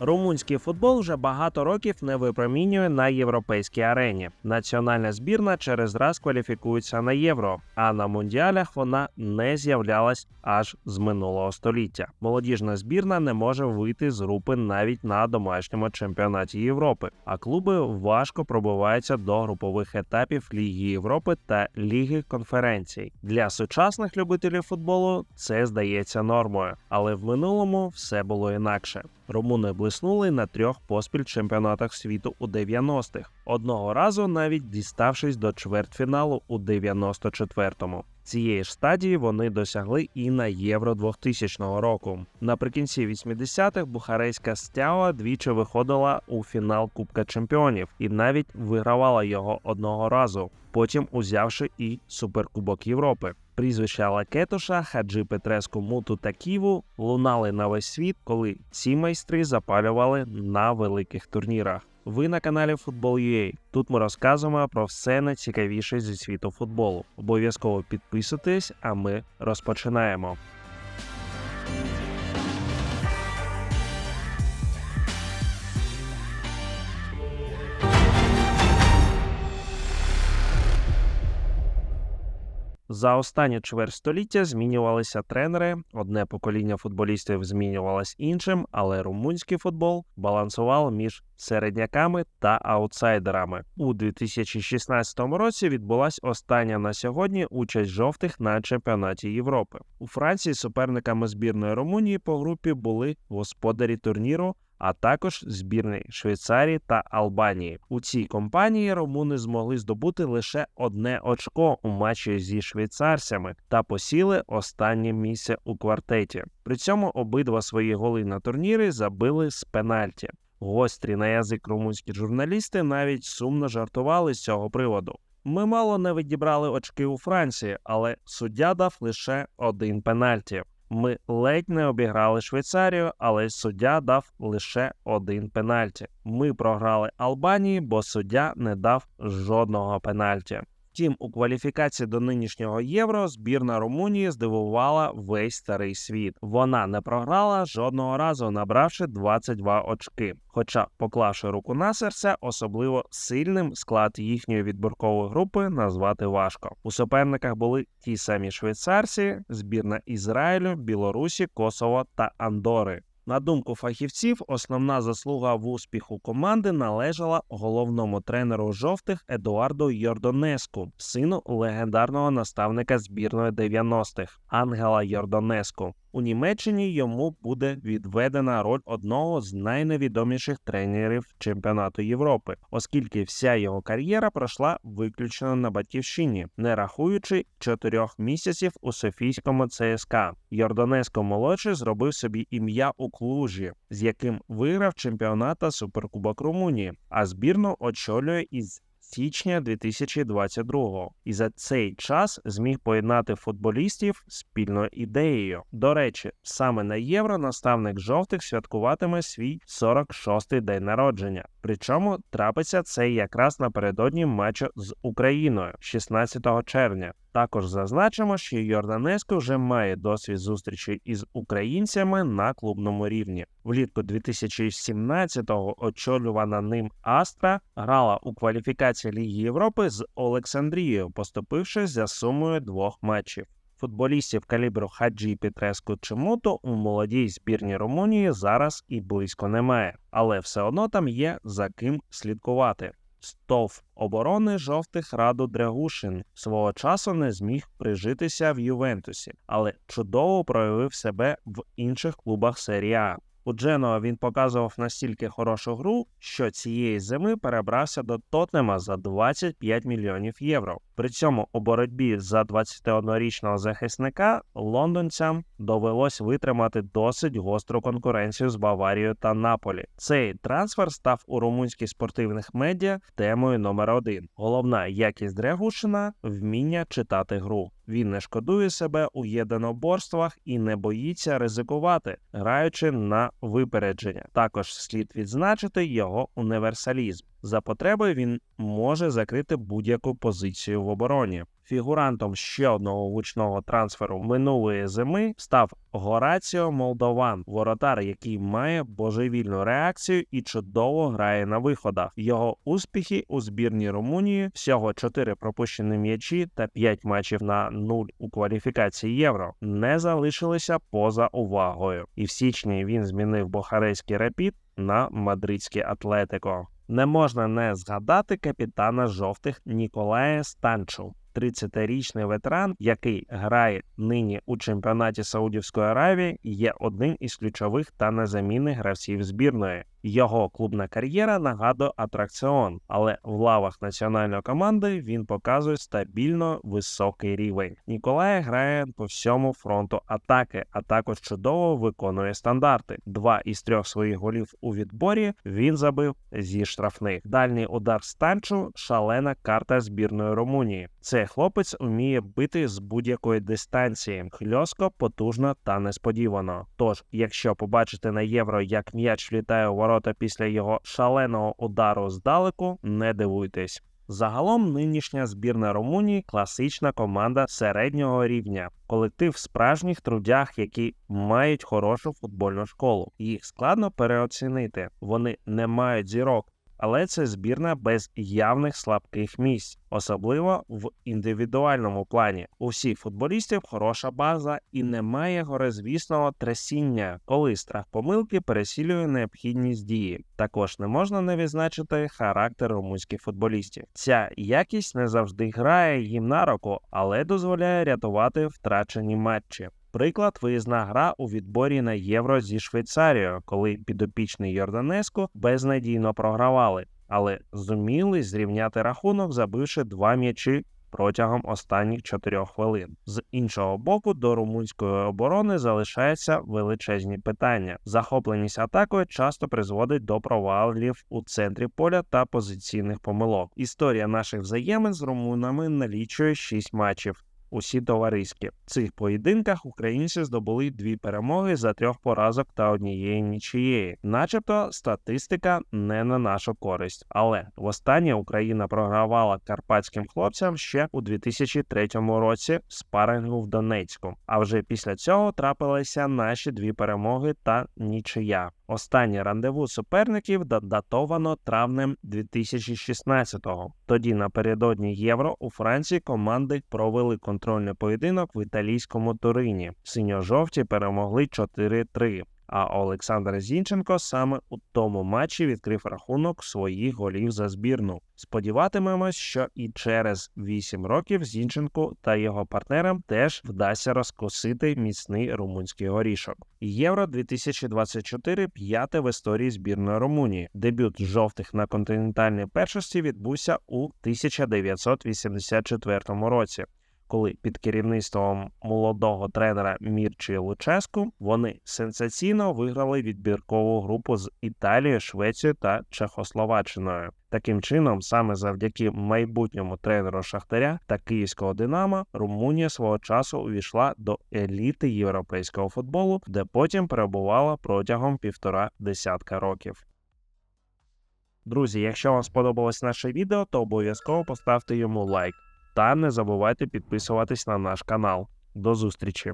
Румунський футбол вже багато років не випромінює на європейській арені. Національна збірна через раз кваліфікується на євро, а на мундіалях вона не з'являлась аж з минулого століття. Молодіжна збірна не може вийти з групи навіть на домашньому чемпіонаті Європи, а клуби важко пробиваються до групових етапів Ліги Європи та Ліги конференцій. Для сучасних любителів футболу це здається нормою, але в минулому все було інакше. Румуни блиснули на трьох поспіль чемпіонатах світу у 90-х, одного разу навіть діставшись до чвертьфіналу у 94-му. Цієї ж стадії вони досягли і на Євро 2000 року. Наприкінці 80-х бухарейська стява двічі виходила у фінал Кубка Чемпіонів і навіть вигравала його одного разу, потім узявши і Суперкубок Європи. Прізвища Лакетоша, Хаджи Петреску, Муту та Ківу лунали на весь світ, коли ці майстри запалювали на великих турнірах. Ви на каналі Football.ua. Тут ми розказуємо про все найцікавіше зі світу футболу. Обов'язково підписуйтесь, а ми розпочинаємо. За останні чверть століття змінювалися тренери. Одне покоління футболістів змінювалось іншим, але румунський футбол балансував між середняками та аутсайдерами. У 2016 році відбулась остання на сьогодні участь жовтих на чемпіонаті Європи. У Франції суперниками збірної Румунії по групі були господарі турніру а також збірні Швейцарії та Албанії. У цій компанії румуни змогли здобути лише одне очко у матчі зі швейцарцями та посіли останнє місце у квартеті. При цьому обидва свої голи на турнірі забили з пенальті. Гострі на язик румунські журналісти навіть сумно жартували з цього приводу. Ми мало не відібрали очки у Франції, але суддя дав лише один пенальті. Ми ледь не обіграли Швейцарію, але суддя дав лише один пенальті. Ми програли Албанії, бо суддя не дав жодного пенальті. Втім, у кваліфікації до нинішнього євро збірна Румунії здивувала весь старий світ. Вона не програла жодного разу, набравши 22 очки. Хоча, поклавши руку на серце, особливо сильним склад їхньої відборкової групи назвати важко. У суперниках були ті самі швейцарці, збірна Ізраїлю, Білорусі, Косово та Андори. На думку фахівців, основна заслуга в успіху команди належала головному тренеру жовтих Едуарду Йордонеску, сину легендарного наставника збірної 90-х Ангела Йордонеску. У Німеччині йому буде відведена роль одного з найневідоміших тренерів чемпіонату Європи, оскільки вся його кар'єра пройшла виключно на батьківщині, не рахуючи чотирьох місяців у Софійському ЦСКА. Йордонеско молодший зробив собі ім'я у клужі, з яким виграв чемпіоната Суперкубок Румунії, а збірну очолює із січня 2022-го. і за цей час зміг поєднати футболістів спільною ідеєю. До речі, саме на євро наставник жовтих святкуватиме свій 46-й день народження. Причому трапиться це якраз напередодні матчу з Україною 16 червня. Також зазначимо, що Йорданеско вже має досвід зустрічі із українцями на клубному рівні. Влітку 2017-го очолювана ним Астра грала у кваліфікації Ліги Європи з Олександрією, поступивши за сумою двох матчів. Футболістів калібру Хаджі Петреску Чимуту у молодій збірні Румунії зараз і близько немає, але все одно там є за ким слідкувати. Стов оборони жовтих Раду Драгушин свого часу не зміг прижитися в Ювентусі, але чудово проявив себе в інших клубах серії А. У Дженуа він показував настільки хорошу гру, що цієї зими перебрався до Тотнема за 25 мільйонів євро. При цьому у боротьбі за 21-річного захисника лондонцям довелось витримати досить гостру конкуренцію з Баварією та Наполі. Цей трансфер став у румунських спортивних медіа темою номер один. Головна якість Дрягушина вміння читати гру. Він не шкодує себе у єдиноборствах і не боїться ризикувати, граючи на випередження. Також слід відзначити його універсалізм. За потреби він може закрити будь-яку позицію в обороні. Фігурантом ще одного гучного трансферу минулої зими став Гораціо Молдован, воротар, який має божевільну реакцію і чудово грає на виходах. Його успіхи у збірній Румунії всього 4 пропущені м'ячі та 5 матчів на 0 у кваліфікації євро не залишилися поза увагою. І в січні він змінив Бохарейський рапід на мадридське Атлетико. Не можна не згадати капітана жовтих Ніколая Станчу. 30-річний ветеран, який грає нині у чемпіонаті Саудівської Аравії, є одним із ключових та незамінних гравців збірної. Його клубна кар'єра нагадує атракціон, але в лавах національної команди він показує стабільно високий рівень. Ніколай грає по всьому фронту атаки, а також чудово виконує стандарти. Два із трьох своїх голів у відборі він забив зі штрафних. Дальній удар станчу шалена карта збірної Румунії. Цей хлопець уміє бити з будь-якої дистанції, хльоско, потужно та несподівано. Тож, якщо побачите на євро, як м'яч влітає у ворота після його шаленого удару здалеку, не дивуйтесь. Загалом нинішня збірна Румунії класична команда середнього рівня, колектив справжніх трудях, які мають хорошу футбольну школу. Їх складно переоцінити. Вони не мають зірок, але це збірна без явних слабких місць, особливо в індивідуальному плані. У футболістів хороша база і немає горизвісного трясіння, коли страх помилки пересілює необхідність дії. Також не можна не відзначити характер румунських футболістів. Ця якість не завжди грає їм на руку, але дозволяє рятувати втрачені матчі. Приклад виїзна гра у відборі на євро зі Швейцарією, коли підопічний Йорданеску безнадійно програвали, але зуміли зрівняти рахунок, забивши два м'ячі протягом останніх чотирьох хвилин. З іншого боку, до румунської оборони залишаються величезні питання. Захопленість атакою часто призводить до провалів у центрі поля та позиційних помилок. Історія наших взаємин з румунами налічує 6 матчів усі товариські. В цих поєдинках українці здобули дві перемоги за трьох поразок та однієї нічиєї, начебто статистика не на нашу користь. Але востаннє Україна програвала карпатським хлопцям ще у 2003 році спарингу в Донецьку. А вже після цього трапилися наші дві перемоги та нічия. Останнє рандеву суперників датовано травнем 2016-го. Тоді напередодні євро у Франції команди провели контрольний поєдинок в італійському Турині. Синьо-жовті перемогли 4-3. А Олександр Зінченко саме у тому матчі відкрив рахунок своїх голів за збірну. Сподіватимемось, що і через 8 років Зінченку та його партнерам теж вдасться розкосити міцний румунський горішок. Євро 2024 п'яте в історії збірної Румунії. Дебют жовтих на континентальній першості відбувся у 1984 році коли під керівництвом молодого тренера Мірчі Луческу вони сенсаційно виграли відбіркову групу з Італією, Швецією та Чехословаччиною. Таким чином, саме завдяки майбутньому тренеру Шахтаря та київського Динамо, Румунія свого часу увійшла до еліти європейського футболу, де потім перебувала протягом півтора десятка років. Друзі, якщо вам сподобалось наше відео, то обов'язково поставте йому лайк. Та не забувайте підписуватись на наш канал. До зустрічі!